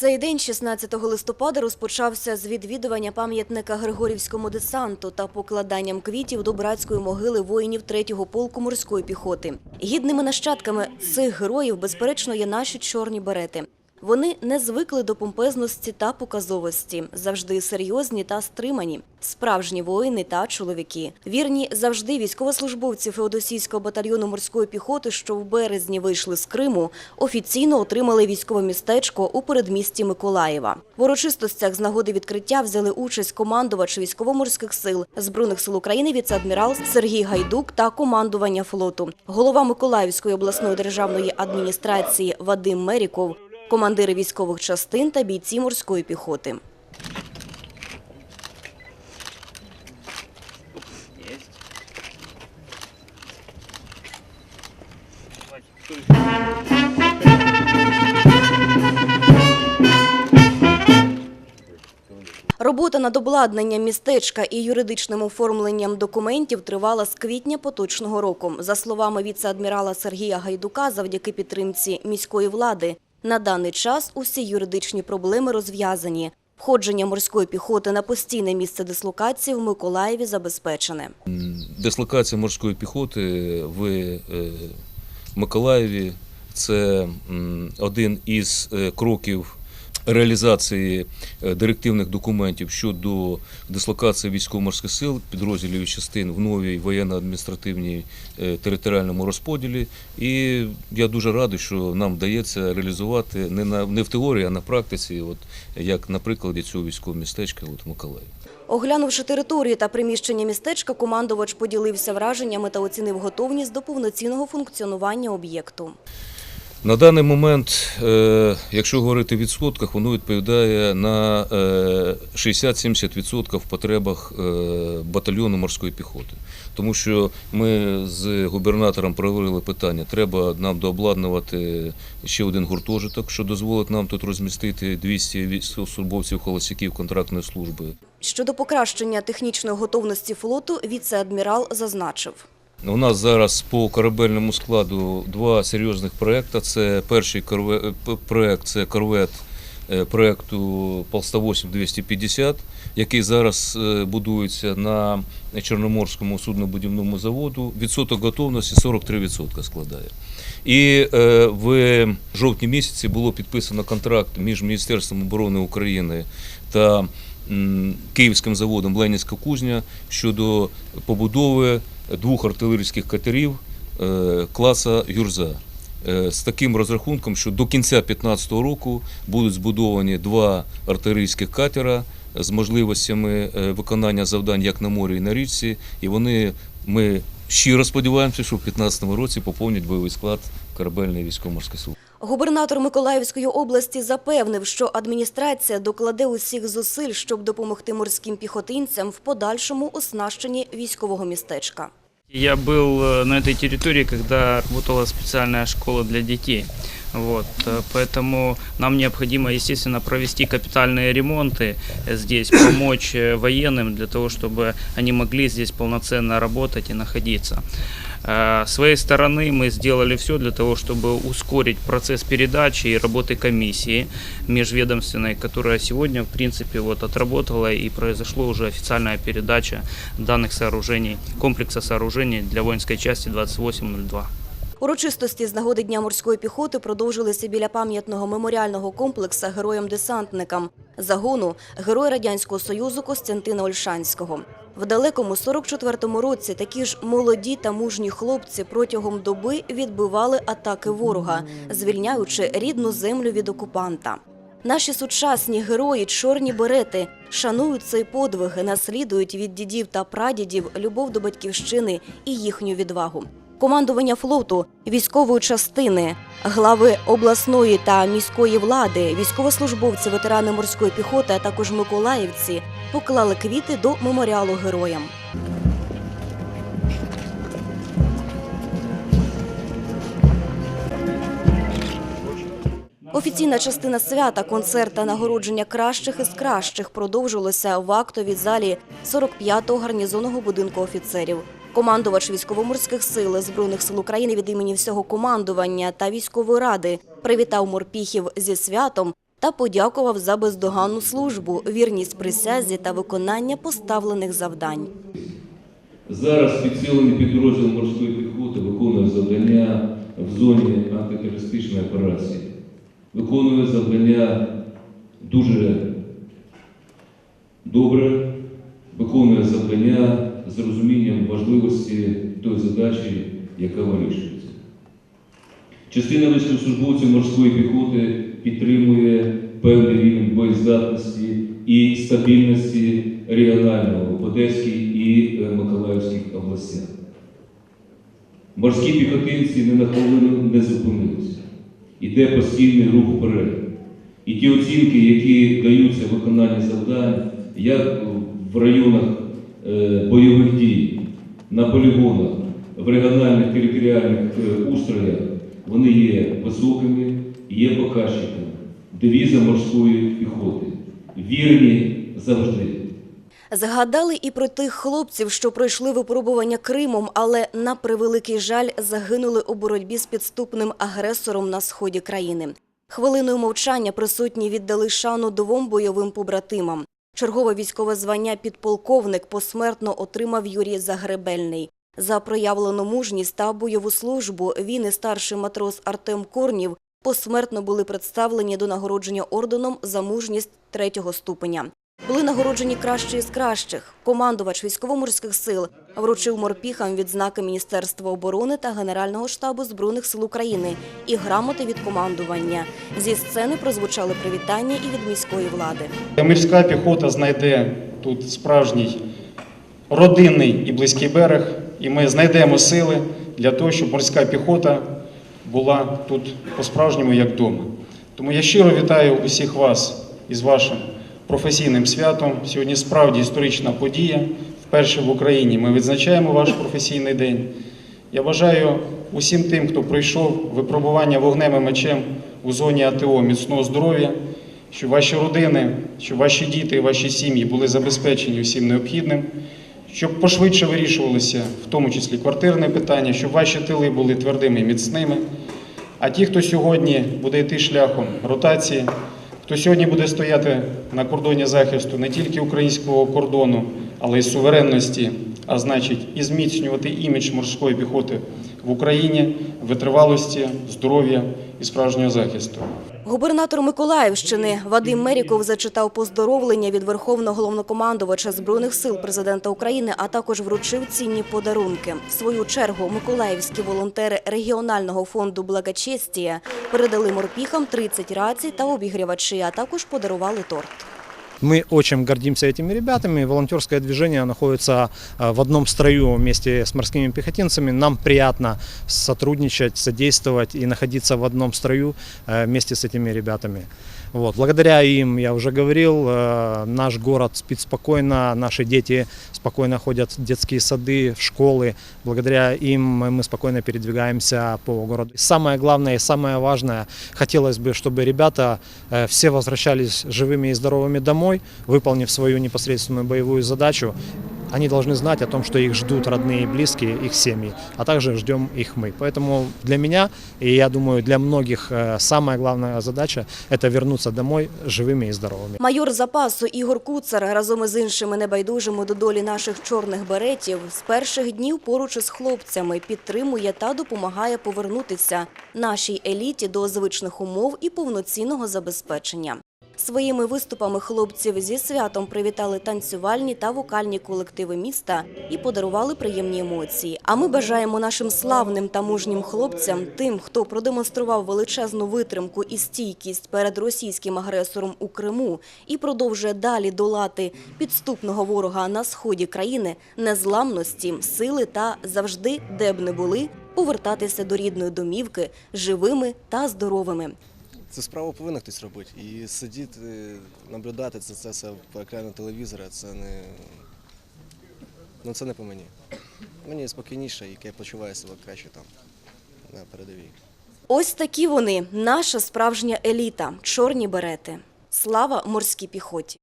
Цей день, 16 листопада, розпочався з відвідування пам'ятника Григорівському десанту та покладанням квітів до братської могили воїнів 3-го полку морської піхоти. Гідними нащадками цих героїв, безперечно, є наші чорні берети. Вони не звикли до помпезності та показовості, завжди серйозні та стримані, справжні воїни та чоловіки. Вірні завжди військовослужбовці Феодосійського батальйону морської піхоти, що в березні вийшли з Криму, офіційно отримали військове містечко у передмісті Миколаєва. В урочистостях з нагоди відкриття взяли участь командувач військово-морських сил збройних сил України віце-адмірал Сергій Гайдук та командування флоту, голова Миколаївської обласної державної адміністрації Вадим Меріков, командири військових частин та бійці морської піхоти. Робота над обладнанням містечка і юридичним оформленням документів тривала з квітня поточного року. За словами віце-адмірала Сергія Гайдука, завдяки підтримці міської влади, на даний час усі юридичні проблеми розв'язані. Входження морської піхоти на постійне місце дислокації в Миколаєві забезпечене. Дислокація морської піхоти в е, Миколаєві це один із е, кроків реалізації е, директивних документів щодо дислокації військово-морських сил, підрозділів і частин в новій воєнно-адміністративній е, територіальному розподілі. І я дуже радий, що нам вдається реалізувати не на не в теорії, а на практиці, от як на прикладі цього військового містечка от в Миколаєві. Оглянувши територію та приміщення містечка, командувач поділився враженнями та оцінив готовність до повноцінного функціонування об'єкту. На даний момент, е, якщо говорити в відсотках, воно відповідає на е, 60-70% в потребах е, батальйону морської піхоти. Тому що ми з губернатором провели питання, треба нам дообладнувати ще один гуртожиток, що дозволить нам тут розмістити 200 військовослужбовців холостяків контрактної служби. Щодо покращення технічної готовності флоту, віце-адмірал зазначив. У нас зараз по корабельному складу два серйозних проекти. Це перший корве- проект це корвет е, проекту Полста-8 250, який зараз е, будується на Чорноморському суднобудівному заводу. Відсоток готовності 43% складає. І е, в жовтні місяці було підписано контракт між Міністерством оборони України та Київським заводом Ленінська кузня щодо побудови двох артилерійських катерів е, класа Юрза. Е, З таким розрахунком, що до кінця 2015 року будуть збудовані два артилерійських катера з можливостями е, виконання завдань як на морі, і на річці. І вони ми щиро сподіваємося, що в 2015 році поповнять бойовий склад корабельної військово-морської сили. Губернатор Миколаївської області запевнив, що адміністрація докладе усіх зусиль, щоб допомогти морським піхотинцям в подальшому оснащенні військового містечка. Я был э, на этой территории, когда работала специальная школа для детей. Вот, э, поэтому нам необходимо, естественно, провести капитальные ремонты э, здесь, помочь э, военным для того, чтобы они могли здесь полноценно работать и находиться. Э, С своей стороны мы сделали все для того, чтобы ускорить процесс передачи и работы комиссии межведомственной, которая сегодня, в принципе, вот отработала и произошла уже официальная передача данных сооружений, комплекса сооружений для воинской части 2802. Урочистості з нагоди Дня морської піхоти продовжилися біля пам'ятного меморіального комплексу героям-десантникам загону Герой Радянського Союзу Костянтина Ольшанського. В далекому 44-му році такі ж молоді та мужні хлопці протягом доби відбивали атаки ворога, звільняючи рідну землю від окупанта. Наші сучасні герої, чорні берети, шанують цей подвиг, наслідують від дідів та прадідів любов до батьківщини і їхню відвагу. Командування флоту, військової частини, глави обласної та міської влади, військовослужбовці, ветерани морської піхоти, а також миколаївці поклали квіти до меморіалу героям. Офіційна частина свята, концерт та нагородження кращих із кращих продовжилося в актовій залі 45-го гарнізонного будинку офіцерів. Командувач військово-морських сил Збройних сил України від імені всього командування та військової ради привітав морпіхів зі святом та подякував за бездоганну службу, вірність присязі та виконання поставлених завдань. Зараз підсилений підрозділ морської піхоти виконує завдання в зоні антитерористичної операції. Виконує завдання дуже добре, виконує завдання з розумінням важливості тої задачі, яка вирішується. Частина військовослужбовців морської піхоти підтримує певний рівень боєздатності і стабільності регіонального в Одеській і е, Миколаївських областях. Mорські піхотинці не на хвилину не зупинилися. Іде постійний рух вперед. І ті оцінки, які даються виконанні завдань, як в районах бойових дій, на полігонах, в регіональних територіальних е, устроях, вони є високими, є показчиками. Девіза морської піхоти. Вірні завжди. Згадали і про тих хлопців, що пройшли випробування Кримом, але на превеликий жаль загинули у боротьбі з підступним агресором на сході країни. Хвилиною мовчання присутні віддали шану двом бойовим побратимам. Чергове військове звання підполковник посмертно отримав Юрій Загребельний. За проявлену мужність та бойову службу він і старший матрос Артем Корнів посмертно були представлені до нагородження орденом за мужність третього ступеня. Були нагороджені кращі з кращих. Командувач військово-морських сил вручив морпіхам відзнаки Міністерства оборони та Генерального штабу Збройних сил України і грамоти від командування. Зі сцени прозвучали привітання і від міської влади. Морська піхота знайде тут справжній родинний і близький берег, і ми знайдемо сили для того, щоб морська піхота була тут по-справжньому як вдома. Тому я щиро вітаю усіх вас із вашим професійним святом. Сьогодні справді історична подія. Вперше в Україні ми відзначаємо ваш професійний день. Я бажаю усім тим, хто пройшов випробування вогнем і мечем у зоні АТО міцного здоров'я, щоб ваші родини, щоб ваші діти і ваші сім'ї були забезпечені усім необхідним, щоб пошвидше вирішувалися, в тому числі квартирне питання, щоб ваші тили були твердими і міцними. А ті, хто сьогодні буде йти шляхом ротації, хто сьогодні буде стояти на кордоні захисту не тільки українського кордону, але й суверенності, а значить, і зміцнювати імідж морської піхоти в Україні, витривалості, здоров'я і справжнього захисту. Губернатор Миколаївщини Вадим Меріков зачитав поздоровлення від Верховного головнокомандувача Збройних сил президента України, а також вручив цінні подарунки. В свою чергу миколаївські волонтери регіонального фонду Благочестія передали морпіхам 30 рацій та обігрівачі, а також подарували торт. Мы очень гордимся этими ребятами. Волонтерское движение находится э, в одном строю вместе с морскими пехотинцами. Нам приятно сотрудничать, содействовать и находиться в одном строю э, вместе с этими ребятами. Вот. Благодаря им, я уже говорил, э, наш город спит спокойно, наши дети спокойно ходят в детские сады, в школы. Благодаря им мы спокойно передвигаемся по городу. Самое главное и самое важное, хотелось бы, чтобы ребята э, все возвращались живыми и здоровыми домой, выполнив свою непосредственную боевую задачу. Они должны знать о том, что их ждут родные и близкие, их семьи, а также ждем их мы. Поэтому для меня, и я думаю, для многих э, самая главная задача – это вернуться домой живыми и здоровыми. Майор запасу Ігор Куцар разом із іншими небайдужими до долі наших чорних беретів з перших днів поруч із хлопцями підтримує та допомагає повернутися нашій еліті до звичних умов і повноцінного забезпечення. Своїми виступами хлопців зі святом привітали танцювальні та вокальні колективи міста і подарували приємні емоції. А ми бажаємо нашим славним та мужнім хлопцям, тим, хто продемонстрував величезну витримку і стійкість перед російським агресором у Криму і продовжує далі долати підступного ворога на сході країни, незламності, сили та завжди, де б не були, повертатися до рідної домівки живими та здоровими. Цю справу повинен хтось робити. І сидіти, наблюдати це, це все по екрану телевізора, це не. Ну це не по мені. Мені спокійніше і я почуваю себе краще там, на передовій. Ось такі вони, наша справжня еліта, чорні берети. Слава морській піхоті!